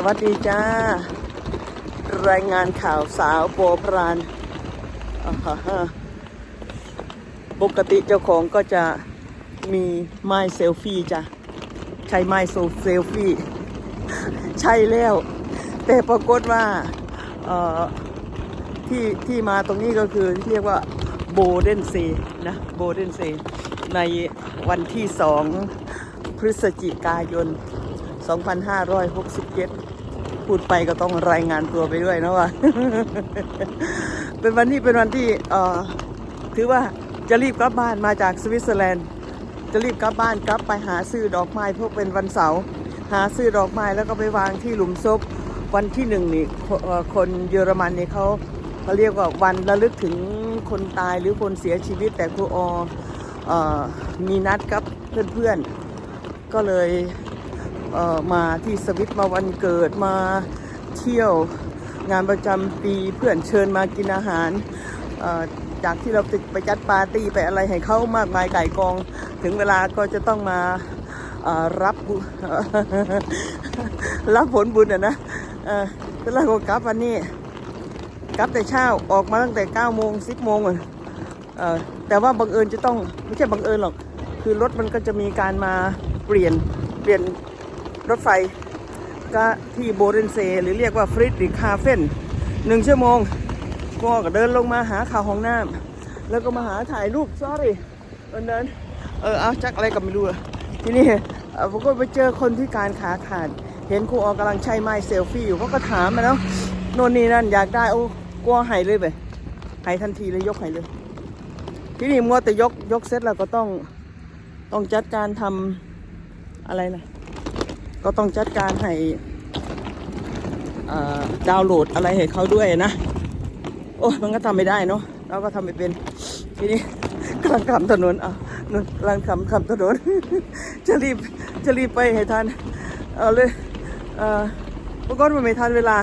สวัสดีจ้า รายงานข่าวสาวโปพรานปกติเจ้าของก็จะมีไม้เซลฟี่จ้ะ ใช้ไม้เซลฟี่ ใช่แล้ว แต่ปรากฏว่าที่ที่มาตรงนี้ก็คือเรียกว่าโบเดนเซนะโบเดนเซในวันที่2พฤศจิกายน 2567 พูดไปก็ต้องรายงานตัวไปด้วยนะว่า เป็นวันที่เป็นวันที่เอ่อถือว่าจะรีบกลับบ้านมาจากสวิตเซอร์แลนด์ จะรีบกลับบ้านกลับไปหาซื้อดอกไม้เพราะเป็นวันเสาร์หาซื้อดอกไม้แล้วก็ไปวางที่หลุมศพวันที่หนึ่งนี่คนเยอรมันนี่เขาเขาเรียกว่าวันระลึกถึงคนตายหรือคนเสียชีวิตแต่ครูออมีนัดกับเพื่อนๆก็เลย มาที่สวิตมาวันเกิดมาเที่ยวงานประจำปีเพื่อนเชิญมากินอาหารจากที่เราไปจัดปาร์ตี้ไปอะไรให้เขามากมายไก่กอง ถึงเวลาก็จะต้องมารับรับผลบุญอะนะเออแล้วก็กลับวันนี้กลับแต่เช้าออกมาตั้งแต่9โมง10โมงอะแต่ว่าบังเอิญจะต้องไม่ใช่บังเอิญหรอก คือรถมันก็จะมีการมาเปลี่ยนเปลี่ยน รถไฟก็ที่โบเรนเซ หรือเรียกว่าฟริดริคาเฟนหนึ่งชั่วโมงก็ก็เดินลงมาหาข่าวห้องน้ำแล้วก็มาหาถ่ายรูป sorry วันนั้นเออเอาจักอะไรก็ไม่รู้อะทีนี้เออผมก็ไปเจอคนที่การขาขาด เห็นครูออกำลังใช้ไม้เซลฟี่อยู่เขาก็ถามมาแล้วโน่นนี่นั่นอยากได้โอ้กลัวหายเลยไปหายทันทีเลยยกหายเลย ทีนี้มัวแต่ยกยกเสร็จแล้วก็ต้องต้องจัดการทำอะไรล่ะ ก็ต้องจัดการให้ดาวน์โหลดอะไรให้เขาด้วยนะ โอ้ยมันก็ทำไม่ได้เนาะเราก็ทำไม่เป็นทีนี้กำลังทำถนนอะนู่นกำลังทำทำถนน จะรีบจะรีบไปให้ทันเอาเลยเอ่อปรากฏว่าไม่ทันเวลา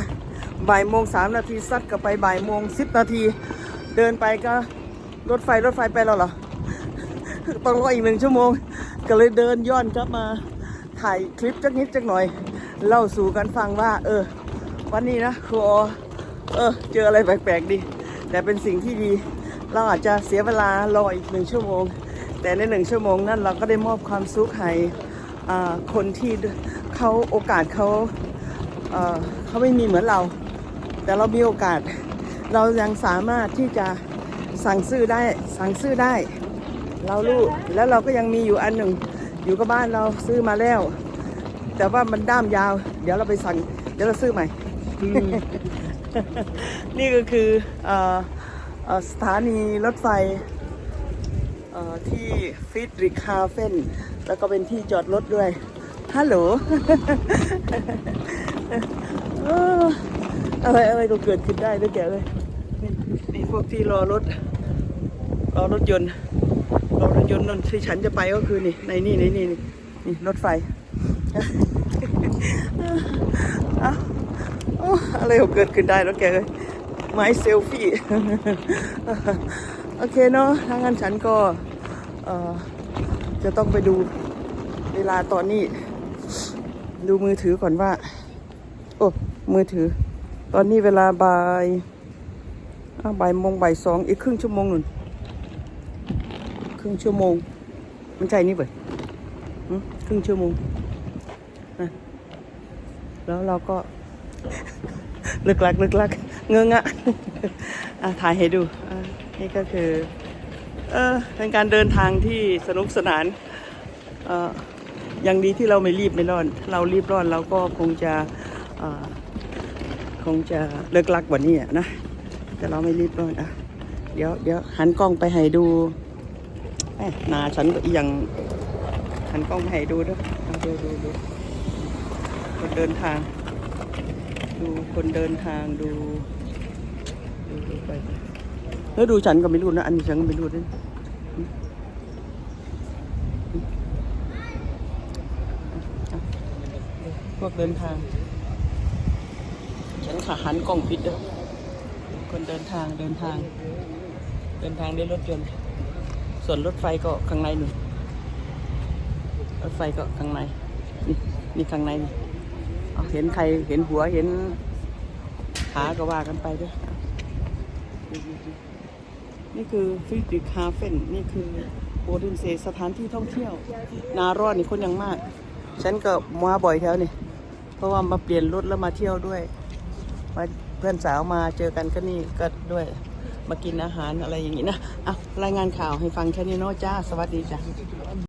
บ่ายโมงสามนาทีซัดกับไปบ่ายโมงสิบนาที เดินไปก็รถไฟรถไฟไปแล้วเหรอต้องรออีกหนึ่งชั่วโมง ก็เลยเดินย้อนกลับมา ถ่ายคลิปจักนิดจักหน่อย เล่าสู่กันฟังว่า เออ วันนี้นะครูอเออ เจออะไรแปลกๆดี แต่เป็นสิ่งที่ดี เราอาจจะเสียเวลารออีกหนึ่งชั่วโมง แต่ในหนึ่งชั่วโมงนั้นเราก็ได้มอบความสุขให้คนที่เขาโอกาสเขาเเขาไม่มีเหมือนเรา แต่เรามีโอกาส เรายังสามารถที่จะสั่งซื้อได้สั่งซื้อได้ เรารู้แล้วเราก็ยังมีอยู่อันหนึ่ง อยู่กับบ้านเราซื้อมาแล้ว แต่ว่ามันด้ามยาว เดี๋ยวเราไปสั่งเดี๋ยวเราซื้อใหม่ นี่ก็คือเอ่อเอ่อสถานีรถไฟเอ่อที่ฟิตริคาเฟนแล้วก็เป็นที่จอดรถด้วย ฮัลโหลเอออะไรอะไรก็เกิดขึ้นได้ด้วยแกเลยนี่นี่พวกที่รอรถ รอรถยนต์ รอรถยนต์นั่นที่ฉันจะไปก็คือนี่ในนี่ในนี่นี่นี่รถไฟเอ้าโอ้อะไรก็เกิดขึ้นได้แล้วแกเลยไม้เซลฟี่โอเคเนาะถ้างั้นฉันก็จะต้องไปดูเวลาตอนนี้ ดูมือถือก่อนว่า โอ้มือถือ ตอนนี้เวลาบ่ายบ่ายโมงบ่ายสองอีกครึ่งชั่วโมงหนึ่ง รึ่งชั่วโมง มันใจนี่เว้ยหึครึ่งชั่วโมงนะแล้วเราก็ ลึกลัก ลึกลัก เงื้องะอะถ่ายให้ดูนี่ก็คือ เออเป็นการเดินทางที่สนุกสนานเอ่อยังดีที่เราไม่รีบไม่ร้อน เรารีบร้อนเราก็คงจะเอ่อคงจะเลิกลักกว่านี้อะนะ แต่เราไม่รีบร้อนอะ เดี๋ยวเดี๋ยวหันกล้องไปให้ดู หนาฉันก็ยังหันกล้องให้ดูด้วยดูดูดูคนเดินทาง ดูคนเดินทางดู ดูดูไปแล้วดูฉันก็ไม่รู้นะ อันนี้ฉันก็ไม่รู้ด้วยพวกเดินทาง ฉันขาหันกล้องปิดเด้อคนเดินทางเดินทาง เดินทางด้วยรถยนต์ ส่วนรถไฟก็ข้างในหนึ่งรถไฟก็ข้างใน นี่นี่ข้างในนี่เห็นใครเห็นหัวเห็นขาก็ว่ากันไปด้วยนี่คือฟิดิกฮาเฟนนี่คือโอเดนเซสถานที่ท่องเที่ยว นารอดนี่คนยังมาก ฉันก็มาบ่อยแถวนี่ เพราะว่ามาเปลี่ยนรถแล้วมาเที่ยวด้วยมาเพื่อนสาวมาเจอกันก็นี่ก็ด้วย มากินอาหารอะไรอย่างนี้นะอะรายงานข่าวให้ฟังแค่นี้เนาะจ้า สวัสดีจ้า